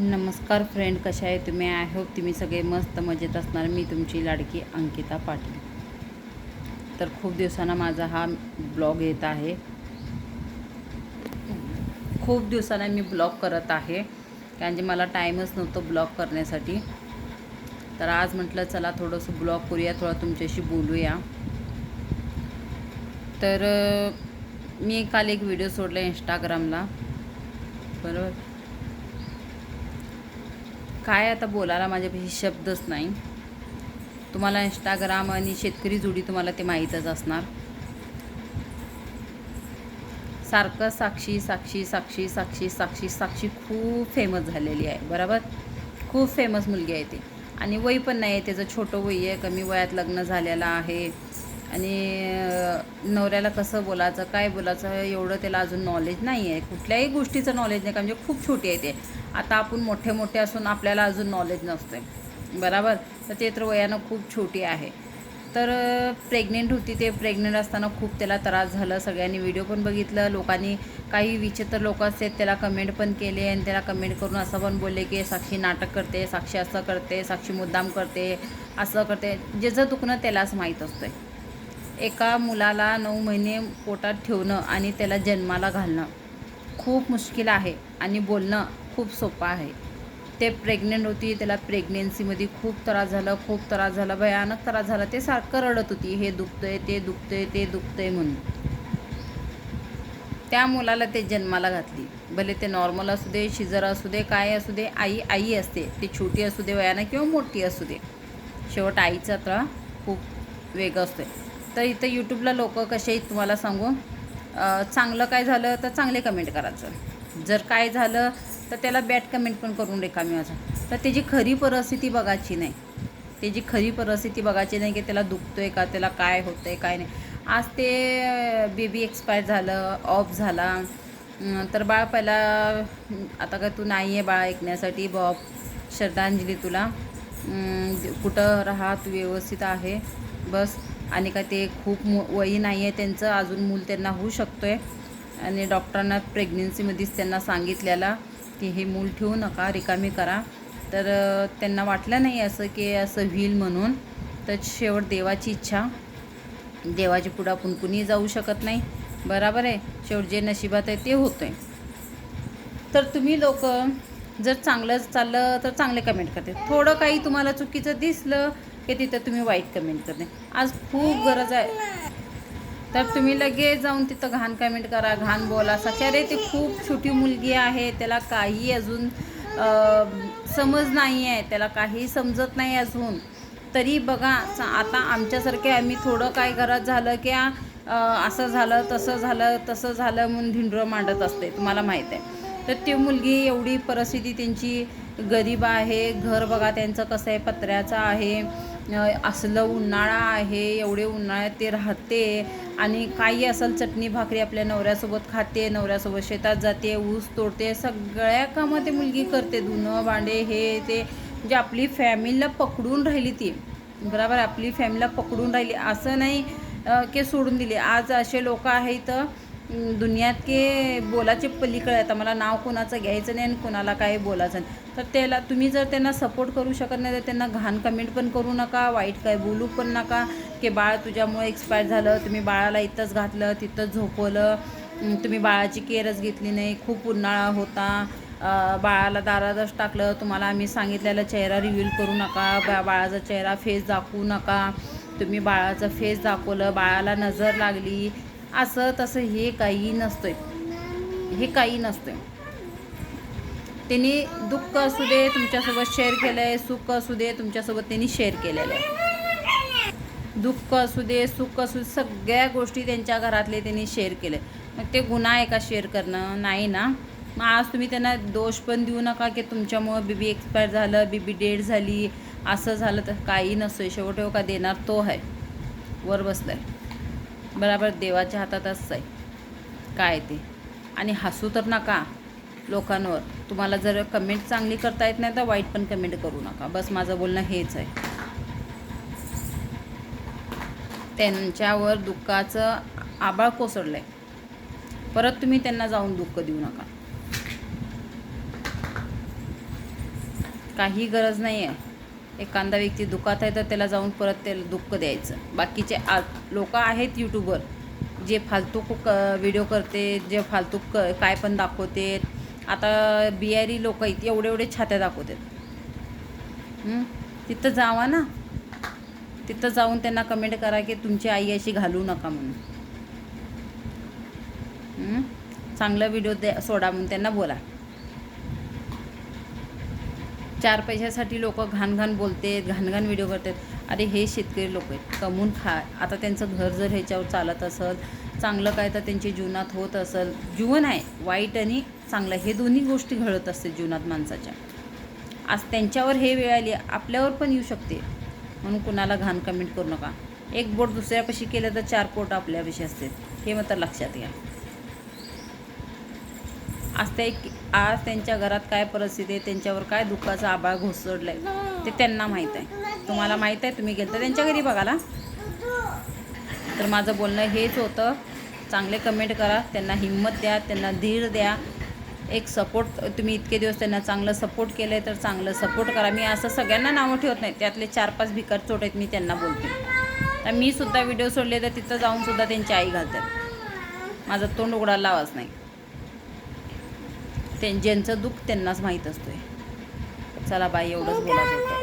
नमस्कार फ्रेंड कशा आहे तुम्ही? आय होप तुम्ही सगळे मस्त मजेत असणार. मी तुमची लाडकी अंकिता पाटील. तर खूप दिवसांना माझा हा ब्लॉग येत आहे. खूप दिवसांना मी ब्लॉग करत आहे. कारण की मला टाईमच नव्हतं ब्लॉग करण्यासाठी. तर आज म्हटलं चला थोडंसं ब्लॉग करूया थोडं तुमच्याशी बोलूया. तर मी काल एक व्हिडिओ सोडला इंस्टाग्रामला बरोबर? काय आता बोलायला माझ्यापाशी शब्दच नाही. तुम्हाला इंस्टाग्राम आणि शेतकरी जोडी तुम्हाला ते माहीतच असणार. सारखं साक्षी साक्षी साक्षी साक्षी साक्षी साक्षी खूप फेमस झालेली आहे बरोबर? खूप फेमस मुलगी आहे ती. आणि वय पण नाही आहे त्याचं छोटं वय आहे कमी वयात लग्न झालेलं आहे. आणि नवऱ्याला कसं बोलायचं काय बोलायचं एवढं त्याला अजून नॉलेज नाही आहे कुठल्याही गोष्टीचं नॉलेज नाही म्हणजे खूप छोटी आहे ते. आता आपण मोठे मोठे असून आपल्याला अजून नॉलेज नसते बरोबर? तर ते तर वयानं खूप छोटी आहे. तर प्रेग्नेंट होती ते प्रेग्नेंट असताना खूप त्याला त्रास झाला. सगळ्यांनी व्हिडिओ पण बघितलं. लोकांनी काही विचित्र लोक असतात त्याला कमेंट पण केले आणि त्याला कमेंट करून असं पण बोलले की साक्षी नाटक करते साक्षी असं करते साक्षी मुद्दाम करते असं करते. जे जर दुखणं त्यालाच माहीत असतं एका मुलाला नऊ महिने पोटात ठेवणं आणि त्याला जन्माला घालणं खूप मुश्किल आहे आणि बोलणं खूप सोपं आहे. ते प्रेग्नेंट होती त्याला प्रेग्नेन्सीमध्ये खूप त्रास झाला खूप त्रास झाला भयानक त्रास झाला ते सारखं रडत होती हे दुखतंय ते दुखतंय ते दुखतंय म्हणून. त्या मुलाला ते जन्माला घातली. भले ते नॉर्मल असू दे शिजर असू दे काय असू दे आई आई असते ती छोटी असू दे वयानं किंवा मोठी असू दे. शेवट आईचा त्रास खूप वेगळं असतो तर इथं यूट्यूबला लोक कसे आहेत तुम्हाला सांगू. चांगलं काय झालं तर चांगले कमेंट करायचं. जर काय झालं तर त्याला बॅड कमेंट पण करून रिकामी व्हायचं तर त्याची खरी परिस्थिती बघायची नाही. त्याची खरी परिस्थिती बघायची नाही की त्याला दुखतो आहे का त्याला काय होतं आहे काय नाही. आज ते बेबी एक्सपायर झालं ऑफ झाला. तर बाळ पहिला आता काय तू नाही आहे बाळ ऐकण्यासाठी बॉब श्रद्धांजली तुला. कुठं राहा तू व्यवस्थित आहे. बस. आणि का ते खूप मु वयी नाही आहे त्यांचं अजून मूल त्यांना होऊ शकतो आहे आणि डॉक्टरांना प्रेग्नेन्सीमध्येच त्यांना सांगितलेला की हे मूल ठेवू नका रिकामी करा. तर त्यांना वाटलं नाही असं की असं होईल म्हणून. तर शेवट देवाची इच्छा. देवाची पुढं आपण कुणी जाऊ शकत नाही. बराबर आहे? शेवट जे नशिबात आहे ते होतं आहे तर तुम्ही लोक जर चांगलं चाललं तर चांगले कमेंट करते थोडं काही तुम्हाला चुकीचं दिसलं की तिथं तुम्ही वाईट कमेंट करणे आज खूप गरज आहे. तर तुम्ही लगेच जाऊन तिथं घाण कमेंट करा घाण बोला. साक्षी रे ती खूप छोटी मुलगी आहे त्याला काही अजून समज नाही आहे त्याला काही समजत नाही अजून. तरी बघा आता आमच्यासारखे आम्ही थोडं काय घरात झालं की असं झालं तसं झालं तसं झालं म्हणून धिंडरं मांडत असते तुम्हाला माहीत आहे. तर ती मुलगी एवढी परिस्थिती त्यांची गरीब आहे घर बघा त्यांचं कसं आहे पत्र्याचं आहे. असलं उन्हाळा आहे एवढे उन्हाळ्यात ते राहते. आणि काही असेल चटणी भाकरी आपल्या नवऱ्यासोबत खाते नवऱ्यासोबत शेतात जाते ऊस तोडते सगळ्या कामं ते मुलगी करते. धुणं भांडे हे ते. म्हणजे आपली फॅमिलीला पकडून राहिली ती. बरोबर आपली फॅमिलीला पकडून राहिली. असं नाही के की सोडून दिली. आज असे लोक आहेत दुनियात के बोलाचे पलीकडे आता मला नाव कोणाचं घ्यायचं नाही आणि कोणाला काय बोलायचं नाही. तर त्याला तुम्ही जर त्यांना सपोर्ट करू शकत नाही तर त्यांना घाण कमेंट पण करू नका वाईट काय बोलू पण नका. की बाळ तुझ्यामुळे एक्सपायर झालं तुम्ही बाळाला इथंच घातलं तिथंच झोपवलं. तुम्ही बाळाची केअरच घेतली नाही खूप उन्हाळा होता. बाळाला दारातच टाकलं. तुम्हाला आम्ही सांगितलेला चेहरा रिव्हील करू नका बा बाळाचा चेहरा फेस दाखवू नका. तुम्ही बाळाचं फेस दाखवलं बाळाला नजर लागली. असं तसं हे काही नसतंय. हे काही नसतंय. त्यांनी दुःख असू दे तुमच्यासोबत शेअर केलं आहे सुख असू दे तुमच्यासोबत त्यांनी शेअर केलेलं आहे. दुःख असू दे सुख असू दे सगळ्या गोष्टी त्यांच्या घरातले त्यांनी शेअर केले मग ते गुन्हा आहे का शेअर करणं? नाही ना. मग आज तुम्ही त्यांना दोष पण देऊ नका की तुमच्यामुळं बीबी एक्सपायर झालं बीबी डेड झाली असं झालं तर काही नसतं शेवट हो का देणार? तो आहे. वर बसलाय. बराबर देवाच्या हातातच आहे. काय ते? आणि हसू तर नका लोकांवर. तुम्हाला जर कमेंट चांगली करता येत नाही तर वाईट पण कमेंट करू नका. बस माझं बोलणं हेच आहे. त्यांच्यावर दुःखाचं आबाळ कोसळलं आहे परत तुम्ही त्यांना जाऊन दुःख देऊ नका. काही गरज नाही आहे एखादा व्यक्ती दुखात आहे तर त्याला जाऊन परत त्याला दुःख द्यायचं. बाकीचे आ लोक आहेत यूट्यूबर जे फालतू क व्हिडिओ करते जे फालतू क काय पण दाखवते. आता बिहारी लोक आहेत एवढे एवढे छात्या दाखवतात. तिथं जावा ना. तिथं जाऊन त्यांना कमेंट करा की तुमची आई अशी घालू नका म्हणून. चांगला व्हिडिओ द्या सोडा म्हणून त्यांना बोला. चार पैशासाठी लोक घाण घाण बोलते घाणघाण व्हिडिओ करतात. अरे हे शेतकरी लोक आहेत. कमवून खा आता त्यांचं घर जर ह्याच्यावर चालत असेल चांगलं काय तर त्यांच्या जीवनात होत असेल. जीवन आहे वाईट आणि चांगलं. हे दोन्ही गोष्टी घडत असते जीवनात माणसाच्या. आज त्यांच्यावर हे वेळ आली आपल्यावर पण येऊ शकते. म्हणून कुणाला घाण कमेंट करू नका. एक बोट दुसऱ्यापाशी केलं तर चार पोट आपल्यापाशी असते हे मात्र लक्षात घ्या. आज ते आज त्यांच्या घरात काय परिस्थिती आहे त्यांच्यावर काय दुःखाचा आभाळ घोसडलं आहे ते त्यांना माहीत आहे. तुम्हाला माहीत आहे तुम्ही गेलं तर त्यांच्या घरी बघाला तर माझं बोलणं हेच होतं चांगले कमेंट करा त्यांना हिंमत द्या त्यांना धीर द्या एक सपोर्ट तुम्ही इतके दिवस त्यांना चांगलं सपोर्ट केलं आहे तर चांगलं सपोर्ट करा. मी असं सगळ्यांना नावं ठेवत नाही त्यातले चार पाच भिकार चोट आहेत मी त्यांना बोलते. तर मी सुद्धा व्हिडिओ सोडले तर तिथं जाऊनसुद्धा त्यांची आई घालतात. माझं तोंड उघडायला लावाच नाही. त्यां ज्यांचं दुःख त्यांनाच माहीत असतोय. चला बाई एवढंच बोलायचं होतं.